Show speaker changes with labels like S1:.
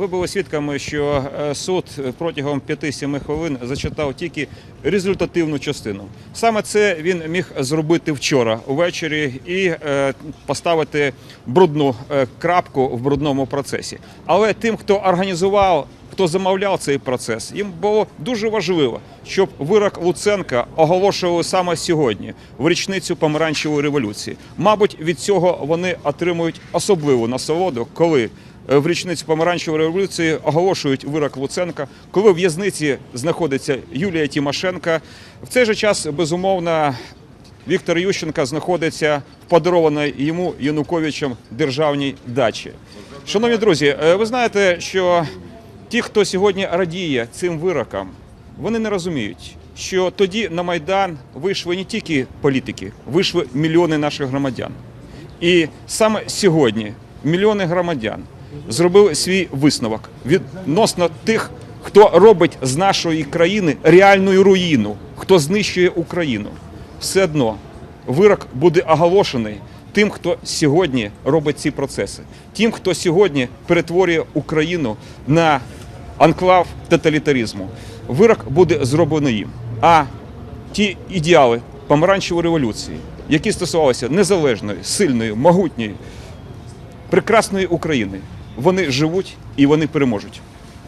S1: ви були свідками, що е, суд протягом 5-7 хвилин зачитав тільки результативну частину. Саме це він міг зробити вчора увечері і е, поставити брудну е, крапку в брудному процесі. Але тим, хто організував, хто замовляв цей процес, їм було дуже важливо, щоб вирок Луценка оголошували саме сьогодні, в річницю помаранчевої революції. Мабуть, від цього вони отримують особливу насолоду, коли в річницю помаранчевої революції оголошують вирок Луценка, коли в в'язниці знаходиться Юлія Тимошенка. В цей же час безумовно. Віктор Ющенко знаходиться в подарованій йому Януковичем державній дачі. Шановні друзі, е, ви знаєте, що ті, хто сьогодні радіє цим вирокам, вони не розуміють, що тоді на Майдан вийшли не тільки політики, вийшли мільйони наших громадян. І саме сьогодні мільйони громадян зробили свій висновок відносно тих, хто робить з нашої країни реальну руїну, хто знищує Україну. Все одно вирок буде оголошений тим, хто сьогодні робить ці процеси, тим, хто сьогодні перетворює Україну на анклав тоталітаризму. Вирок буде зроблений їм. А ті ідеали помаранчевої революції, які стосувалися незалежної, сильної, могутньої, прекрасної України, вони живуть і вони переможуть.